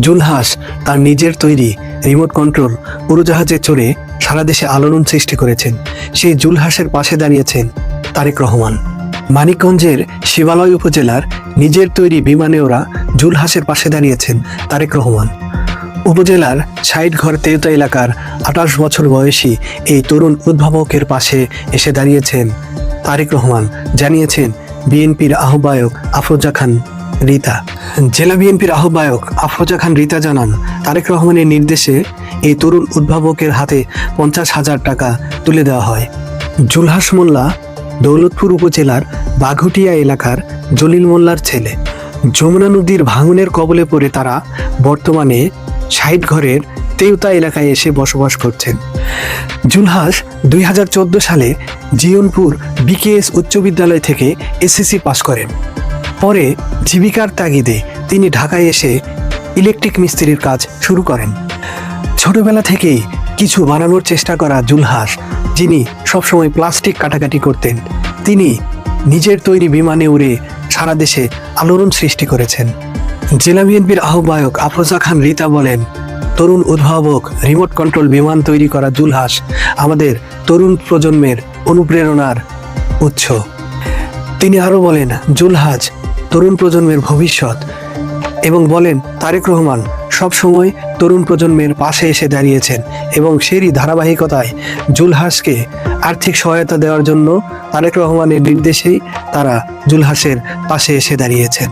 জুলহাস তার নিজের তৈরি রিমোট কন্ট্রোল উড়োজাহাজে চড়ে সারা দেশে আলোড়ন সৃষ্টি করেছেন। সেই জুলহাসের পাশে দাঁড়িয়েছেন তারেক রহমান। মানিকগঞ্জের শিবালয় উপজেলার নিজের তৈরি বিমানে ওরা জুলহাসের পাশে দাঁড়িয়েছেন তারেক রহমান। উপজেলার ষাট ঘর তেউতা এলাকার আঠাশ বছর বয়সী এই তরুণ উদ্ভাবকের পাশে এসে দাঁড়িয়েছেন তারেক রহমান, জানিয়েছেন বিএনপির আহ্বায়ক আফরোজা খান। রিতা। জেলা বিএনপির আহ্বায়ক আফরোজা খান রিতা জানান, তারেক রহমানের নির্দেশে এই তরুণ উদ্ভাবকের হাতে পঞ্চাশ হাজার টাকা তুলে দেওয়া হয়। জুলহাস মোল্লা, দৌলতপুর উপজেলার বাঘুটিয়া এলাকার জলিল মোল্লার ছেলে। যমুনা নদীর ভাঙনের কবলে পড়ে তারা বর্তমানে ষাট ঘরের তেউতা এলাকায় এসে বসবাস করছেন। জুলহাস দুই হাজার চোদ্দ সালে জিয়নপুর বিকেএস উচ্চ বিদ্যালয় থেকে এসএসসি পাশ করেন। পরে জীবিকার তাগিদে তিনি ঢাকায় এসে ইলেকট্রিক মিস্ত্রির কাজ শুরু করেন। ছোটবেলা থেকেই কিছু বানানোর চেষ্টা করা জুলহাস, যিনি সবসময় প্লাস্টিক কাটাকাটি করতেন, তিনি নিজের তৈরি বিমানে উড়ে সারা দেশে আলোড়ন সৃষ্টি করেছেন। জেলা বিএনপির আহ্বায়ক আফরোজা খান রিতা বলেন, তরুণ উদ্ভাবক রিমোট কন্ট্রোল বিমান তৈরি করা জুলহাস আমাদের তরুণ প্রজন্মের অনুপ্রেরণার উৎস। তিনি আরও বলেন জুলহাজ তরুণ প্রজন্মের ভবিষ্যৎ এবং বলেন তারেক রহমান সবসময় তরুণ প্রজন্মের পাশে এসে দাঁড়িয়েছেন এবং সেরই ধারাবাহিকতায় জুলহাসকে আর্থিক সহায়তা দেওয়ার জন্য তারেক রহমানের নির্দেশেই তারা জুলহাসের পাশে এসে দাঁড়িয়েছেন।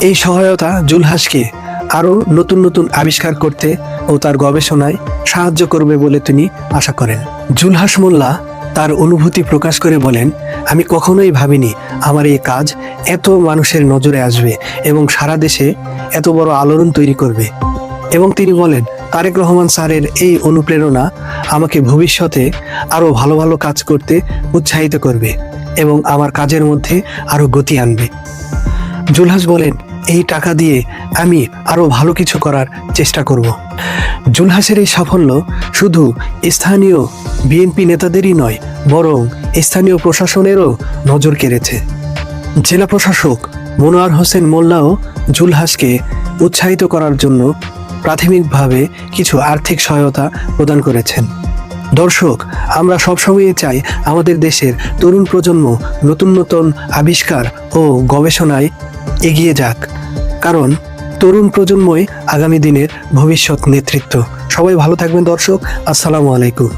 এই সহায়তা জুলহাসকে আরও নতুন নতুন আবিষ্কার করতে ও তার গবেষণায় সাহায্য করবে বলে তিনি আশা করেন। জুলহাস মোল্লা তার অনুভূতি প্রকাশ করে বলেন আমি কখনোই ভাবিনি আমার এই কাজ এত মানুষের নজরে আসবে এবং সারা দেশে এত বড় আলোড়ন তৈরি করবে। এবং তিনি বলেন, তারেক রহমান স্যারের এই অনুপ্রেরণা আমাকে ভবিষ্যতে আরও ভালো ভালো কাজ করতে উৎসাহিত করবে এবং আমার কাজের মধ্যে আরও গতি আনবে। জুলহাস বলেন, এই টাকা দিয়ে আমি আরও ভালো কিছু করার চেষ্টা করব। জুলহাসের এই সাফল্য শুধু স্থানীয় বিএনপি নেতাদেরই নয়, বরং স্থানীয় প্রশাসনেরও নজর কেড়েছে। জেলা প্রশাসক মনোয়ার হোসেন মোল্লাও জুলহাসকে উৎসাহিত করার জন্য প্রাথমিকভাবে কিছু আর্থিক সহায়তা প্রদান করেছেন। দর্শক, আমরা সবসময় চাই আমাদের দেশের তরুণ প্রজন্ম নতুন নতুন আবিষ্কার ও গবেষণায় এগিয়ে যাক। কারণ, তরুণ প্রজন্মই আগামী দিনের ভবিষ্যৎ নেতৃত্ব। সবাই ভালো থাকবেন দর্শক, আসসালামু আলাইকুম।